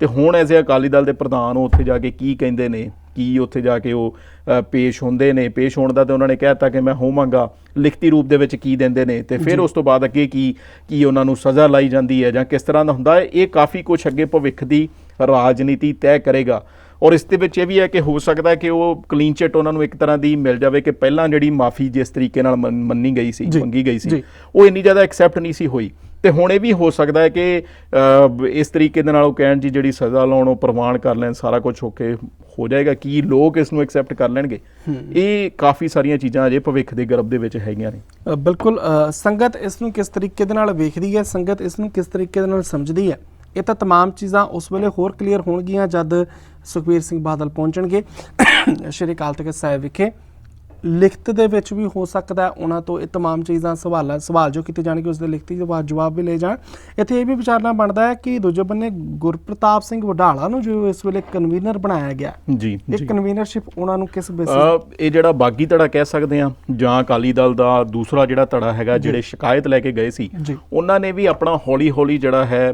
ਤੇ ਹੁਣ ਐਸੇ ਅਕਾਲੀ ਦਲ ਦੇ ਪ੍ਰਧਾਨ ਉਹ ਉੱਥੇ ਜਾ ਕੇ ਕੀ ਕਹਿੰਦੇ ਨੇ ਕੀ ਉੱਥੇ ਜਾ ਕੇ ਉਹ ਪੇਸ਼ ਹੁੰਦੇ ਨੇ ਪੇਸ਼ ਹੋਣ ਦਾ ਤੇ ਉਹਨਾਂ ਨੇ ਕਹਿਤਾ ਕਿ ਮੈਂ ਹੋਵਾਂਗਾ ਲਿਖਤੀ ਰੂਪ ਦੇ ਵਿੱਚ ਕੀ ਦਿੰਦੇ ਨੇ ਤੇ ਫਿਰ ਉਸ ਤੋਂ ਬਾਅਦ ਅੱਗੇ ਕੀ ਕੀ ਉਹਨਾਂ ਨੂੰ ਸਜ਼ਾ ਲਾਈ ਜਾਂਦੀ ਹੈ ਜਾਂ ਕਿਸ ਤਰ੍ਹਾਂ ਦਾ ਹੁੰਦਾ ਹੈ ਇਹ ਕਾਫੀ ਕੁਝ ਅੱਗੇ ਭਵਿੱਖ ਦੀ ਰਾਜਨੀਤੀ ਤੈਅ ਕਰੇਗਾ। ਔਰ ਇਸ ਦੇ ਵਿੱਚ ਇਹ ਵੀ ਹੈ ਕਿ ਹੋ ਸਕਦਾ ਹੈ ਕਿ ਉਹ ਕਲੀਨ ਚਿੱਟ ਉਹਨਾਂ ਨੂੰ ਇੱਕ ਤਰ੍ਹਾਂ ਦੀ ਮਿਲ ਜਾਵੇ ਕਿ ਪਹਿਲਾਂ ਜਿਹੜੀ ਮਾਫੀ ਜਿਸ ਤਰੀਕੇ ਨਾਲ ਮੰਨ- ਗਈ ਸੀ ਮੰਗੀ ਗਈ ਸੀ। ਉਹ ਇੰਨੀ ਜ਼ਿਆਦਾ ਐਕਸੈਪਟ ਨਹੀਂ ਸੀ ਹੋਈ। ਤੇ ਹੁਣ ਇਹ ਵੀ ਹੋ ਸਕਦਾ ਹੈ ਕਿ ਅ, ਇਸ ਤਰੀਕੇ ਦੇ ਨਾਲ ਉਹ ਕਹਿਣ ਜੀ ਜਿਹੜੀ ਸਜ਼ਾ ਲਾਉਣ ਉਹ ਪ੍ਰਮਾਣ ਕਰ ਲੈਣ ਸਾਰਾ ਕੁਝ ਹੋ ਕੇ ਹੋ ਜਾਏਗਾ ਕੀ ਲੋਕ ਇਸ ਨੂੰ ਐਕਸੈਪਟ ਕਰ ਲੈਣਗੇ ਇਹ ਕਾਫੀ ਸਾਰੀਆਂ ਚੀਜ਼ਾਂ ਅਜੇ ਭਵਿੱਖ ਦੇ ਗਰਭ ਦੇ ਵਿੱਚ ਹੈਗੀਆਂ ਨੇ ਅ, ਬਿਲਕੁਲ ਅ, ਸੰਗਤ ਇਸ ਨੂੰ ਕਿਸ ਤਰੀਕੇ ਦੇ ਨਾਲ ਵੇਖਦੀ ਹੈ ਸੰਗਤ ਇਸ ਨੂੰ ਕਿਸ ਤਰੀਕੇ ਦੇ ਨਾਲ ਸਮਝਦੀ ਹੈ ਇਹ ਤਾਂ तमाम ਚੀਜ਼ਾਂ ਉਸ ਵੇਲੇ ਹੋਰ ਕਲੀਅਰ ਹੋਣਗੀਆਂ ਜਦ ਸੁਖਬੀਰ ਸਿੰਘ ਬਾਦਲ ਪਹੁੰਚਣਗੇ ਸ਼੍ਰੀ ਅਕਾਲ ਤਖਤ ਸਾਹਿਬ ਵਿਖੇ ਲਿਖਤ ਦੇ ਵਿੱਚ ਵੀ ਹੋ ਸਕਦਾ ਹੈ ਉਹਨਾਂ ਤੋਂ ਇਹ तमाम ਚੀਜ਼ਾਂ ਸਵਾਲਾਂ ਸਵਾਲ ਜੋ ਕੀਤੇ ਜਾਣਗੇ ਉਸ ਦੇ ਲਿਖਤੀ ਜਵਾਬ ਜਵਾਬ ਵੀ ਲਏ ਜਾਣ ਇੱਥੇ ਇਹ ਵੀ ਵਿਚਾਰਨਾ ਬਣਦਾ ਹੈ ਕਿ ਦੂਜੇ ਬੰਨੇ ਗੁਰਪ੍ਰਤਾਪ ਸਿੰਘ ਵਡਾਲਾ ਨੂੰ ਜੋ ਇਸ ਵੇਲੇ ਕਨਵੀਨਰ ਬਣਾਇਆ ਗਿਆ ਜੀ ਇਹ ਕਨਵੀਨਰਸ਼ਿਪ ਉਹਨਾਂ ਨੂੰ ਕਿਸ ਬੇਸਿਸ ਅ, ਇਹ ਜਿਹੜਾ ਬਾਗੀ ਧੜਾ ਕਹਿ ਸਕਦੇ ਆ ਜਾਂ ਅਕਾਲੀ ਦਲ ਦਾ ਦੂਸਰਾ ਜਿਹੜਾ ਧੜਾ ਹੈਗਾ ਜਿਹੜੇ ਸ਼ਿਕਾਇਤ ਲੈ ਕੇ ਗਏ ਸੀ ਜੀ। ਉਹਨਾਂ ਨੇ ਵੀ ਆਪਣਾ ਹੌਲੀ ਹੌਲੀ ਜਿਹੜਾ ਹੈ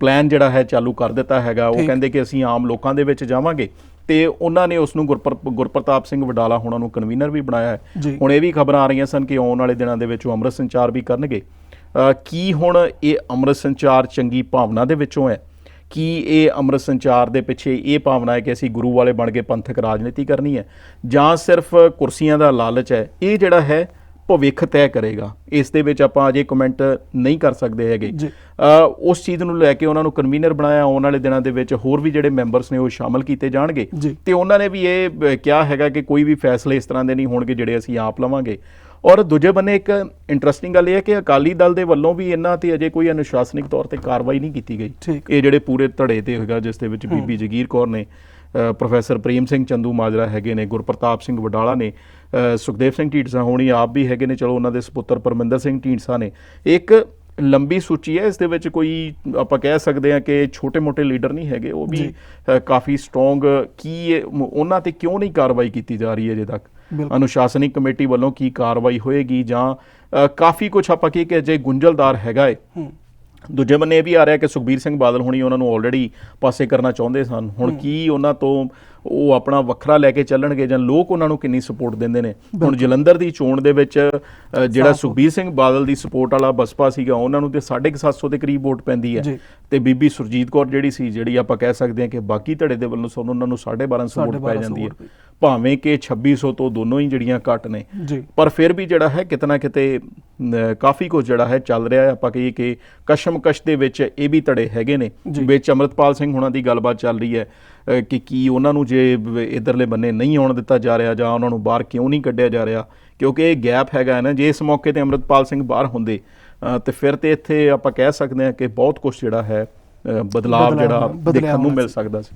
ਪਲਾਨ ਜਿਹੜਾ ਹੈ ਚਾਲੂ ਕਰ ਦਿੱਤਾ ਹੈਗਾ। ਉਹ। ਕਹਿੰਦੇ ਕਿ ਅਸੀਂ ਆਮ ਲੋਕਾਂ ਦੇ ਵਿੱਚ ਜਾਵਾਂਗੇ। ਤੇ ਉਹਨਾਂ ਨੇ ਉਸ ਨੂੰ ਗੁਰਪ੍ਰ- ਗੁਰਪ੍ਰਤਾਪ ਸਿੰਘ ਵਡਾਲਾ ਹੁਣਾਂ ਨੂੰ ਕਨਵੀਨਰ ਵੀ ਬਣਾਇਆ ਹੈ। ਹੁਣ ਇਹ ਵੀ ਖਬਰਾਂ ਆ ਰਹੀਆਂ ਸਨ ਕਿ ਆਉਣ ਵਾਲੇ ਦਿਨਾਂ ਦੇ ਵਿੱਚ ਉਹ ਅੰਮ੍ਰਿਤ ਸੰਚਾਰ ਵੀ ਕਰਨਗੇ। ਕੀ ਹੁਣ ਇਹ ਅੰਮ੍ਰਿਤ ਸੰਚਾਰ ਚੰਗੀ ਭਾਵਨਾ ਦੇ ਵਿੱਚੋਂ ਹੈ? ਕੀ ਇਹ ਅੰਮ੍ਰਿਤ ਸੰਚਾਰ ਦੇ ਪਿੱਛੇ ਇਹ ਭਾਵਨਾ ਹੈ ਕਿ ਅਸੀਂ ਗੁਰੂ ਵਾਲੇ ਬਣ ਕੇ ਪੰਥਕ ਰਾਜਨੀਤੀ ਕਰਨੀ ਹੈ? ਜਾਂ ਸਿਰਫ ਕੁਰਸੀਆਂ ਦਾ ਲਾਲਚ ਹੈ? ਇਹ ਜਿਹੜਾ ਹੈ ਭਵਿੱਖ ਤੈਅ ਕਰੇਗਾ। ਇਸ ਦੇ ਵਿੱਚ ਆਪਾਂ ਅਜੇ ਕਮੈਂਟ ਨਹੀਂ ਕਰ ਸਕਦੇ ਹੈਗੇ। ਉਸ ਚੀਜ਼ ਨੂੰ ਲੈ ਕੇ ਉਹਨਾਂ ਨੂੰ ਕਨਵੀਨਰ ਬਣਾਇਆ ਆਉਣ ਵਾਲੇ ਦਿਨਾਂ ਦੇ ਵਿੱਚ ਹੋਰ ਵੀ ਜਿਹੜੇ ਮੈਂਬਰਸ ਨੇ ਉਹ ਸ਼ਾਮਲ ਕੀਤੇ ਜਾਣਗੇ। ਤੇ ਉਹਨਾਂ ਨੇ ਵੀ ਇਹ ਕਿਹਾ ਹੈਗਾ ਕਿ ਕੋਈ ਵੀ ਫੈਸਲੇ ਇਸ ਤਰ੍ਹਾਂ ਦੇ ਨਹੀਂ ਹੋਣਗੇ ਜਿਹੜੇ ਅਸੀਂ ਆਪ ਲਵਾਂਗੇ। ਔਰ ਦੂਜੇ ਬੰਨੇ ਇੱਕ ਇੰਟਰਸਟਿੰਗ ਗੱਲ ਇਹ ਹੈ ਕਿ ਅਕਾਲੀ ਦਲ ਦੇ ਵੱਲੋਂ ਵੀ ਇਹਨਾਂ ਤੇ ਅਜੇ ਕੋਈ ਅਨੁਸ਼ਾਸਨਿਕ ਤੌਰ ਤੇ ਕਾਰਵਾਈ ਨਹੀਂ ਕੀਤੀ ਗਈ। ਇਹ ਜਿਹੜੇ ਪੂਰੇ ਧੜੇ ਤੇ ਹੋਏਗਾ ਜਿਸ ਦੇ ਵਿੱਚ ਬੀਬੀ ਜਗੀਰ ਕੌਰ ਨੇ ਪ੍ਰੋਫੈਸਰ ਪ੍ਰੇਮ ਸਿੰਘ ਚੰਦੂ ਮਾਜਰਾ ਹੈਗੇ ਨੇ ਗੁਰਪ੍ਰਤਾਪ ਸਿੰਘ ਵਡਾਲਾ ਨੇ। ਸੁਖਦੇਵ ਸਿੰਘ ਢੀਂਡਸਾ ਹੋਣੀ ਆਪ ਵੀ ਹੈਗੇ ਨੇ ਚਲੋ ਉਹਨਾਂ ਦੇ ਸੁਪੁੱਤਰ ਪਰਮਿੰਦਰ ਸਿੰਘ ਢੀਂਡਸਾ ਨੇ। ਇੱਕ ਲੰਬੀ ਸੂਚੀ ਹੈ ਇਸ ਦੇ ਵਿੱਚ ਕੋਈ ਆਪਾਂ ਕਹਿ ਸਕਦੇ ਹਾਂ ਕਿ ਛੋਟੇ-ਮੋਟੇ ਲੀਡਰ ਨਹੀਂ ਹੈਗੇ ਉਹ ਵੀ ਜੀ। ਕਾਫੀ ਸਟਰੋਂਗ ਕੀ ਉਹਨਾਂ ਤੇ ਕਿਉਂ ਨਹੀਂ ਕਾਰਵਾਈ ਕੀਤੀ ਜਾ ਰਹੀ ਹੈ ਅਜੇ ਤੱਕ। ਅਨੁਸ਼ਾਸਨਿਕ ਕਮੇਟੀ ਵੱਲੋਂ ਕੀ ਕਾਰਵਾਈ ਹੋਏਗੀ ਜਾਂ ਕਾਫੀ ਕੁਝ ਆਪਾਂ ਕੀ ਕਿ ਜੇ ਗੁੰਝਲਦਾਰ ਹੈਗਾ ਏ। ਹੂੰ। ਦੂਜੇ ਬੰਨੇ ਇਹ ਵੀ ਆ ਰਿਹਾ ਕਿ ਸੁਖਬੀਰ ਸਿੰਘ ਬਾਦਲ ਹੁਣੀ ਉਹਨਾਂ ਨੂੰ ਆਲਰੇਡੀ ਪਾਸੇ ਕਰਨਾ ਚਾਹੁੰਦੇ ਸਨ। ਹੁਣ ਕੀ ਉਹਨਾਂ ਤੋਂ ਉਹ ਆਪਣਾ ਵੱਖਰਾ ਲੈ ਕੇ ਚੱਲਣਗੇ ਜਾਂ ਲੋਕ ਉਹਨਾਂ ਨੂੰ ਕਿੰਨੀ ਸਪੋਰਟ ਦਿੰਦੇ ਨੇ? ਹੁਣ ਜਲੰਧਰ ਦੀ ਚੋਣ ਦੇ ਵਿੱਚ ਜਿਹੜਾ ਸੁਖਬੀਰ ਸਿੰਘ ਬਾਦਲ ਦੀ ਸਪੋਰਟ ਵਾਲਾ ਬਸਪਾ ਸੀਗਾ ਉਹਨਾਂ ਨੂੰ ਤੇ 750 ਦੇ ਕਰੀਬ ਵੋਟ ਪੈਂਦੀ ਹੈ। ਤੇ ਬੀਬੀ ਸੁਰਜੀਤ ਕੌਰ ਜਿਹੜੀ ਸੀ ਜਿਹੜੀ ਆਪਾਂ ਕਹਿ ਸਕਦੇ ਹਾਂ ਕਿ ਬਾਕੀ ਧੜੇ ਦੇ ਵੱਲੋਂ ਸਾਨੂੰ ਉਹਨਾਂ ਨੂੰ 1250 ਵੋਟ ਪੈ 1250 ਜਾਂਦੀ ਹੈ। ਭਾਵੇਂ ਕਿ 2600 ਤੋਂ ਦੋਨੋਂ ਹੀ ਜਿਹੜੀਆਂ ਘੱਟ ਨੇ। ਪਰ ਫਿਰ ਵੀ ਜਿਹੜਾ ਹੈ ਕਿਤਨਾ ਕਿਤੇ ਕਾਫੀ ਕੁਝ ਜਿਹੜਾ ਹੈ ਚੱਲ ਰਿਹਾ ਹੈ ਆਪਾਂ ਕਹੀਏ ਕਿ ਕਸ਼ਮਕਸ਼ ਦੇ ਵਿੱਚ ਇਹ ਵੀ ਧੜੇ ਹੈਗੇ ਨੇ। ਵਿੱਚ ਅਮਰਤਪਾਲ ਸਿੰਘ ਹੁਣਾਂ ਦੀ ਗੱਲਬਾਤ ਚੱਲ ਰਹੀ ਹੈ ਕਿ ਕੀ ਉਹਨਾਂ ਨੂੰ ਜੇ ਇਧਰਲੇ ਬੰਨੇ ਨਹੀਂ ਆਉਣ ਦਿੱਤਾ ਜਾ ਰਿਹਾ ਜਾਂ ਉਹਨਾਂ ਨੂੰ ਬਾਹਰ ਕਿਉਂ ਨਹੀਂ ਕੱਢਿਆ ਜਾ ਰਿਹਾ ਕਿਉਂਕਿ ਇਹ ਗੈਪ ਹੈਗਾ ਹੈ ਨਾ ਜੇ ਇਸ ਮੌਕੇ ਤੇ ਅਮਰਤਪਾਲ ਸਿੰਘ ਬਾਹਰ ਹੁੰਦੇ ਤੇ ਫਿਰ ਤੇ ਇੱਥੇ ਆਪਾਂ ਕਹਿ ਸਕਦੇ ਹਾਂ ਕਿ ਬਹੁਤ ਕੁਝ ਜਿਹੜਾ ਹੈ ਅ, ਬਦਲਾਵ ਬਦਲਾਵ ਜਿਹੜਾ ਦੇਖਣ ਨੂੰ ਮਿਲ। ਸਕਦਾ ਸੀ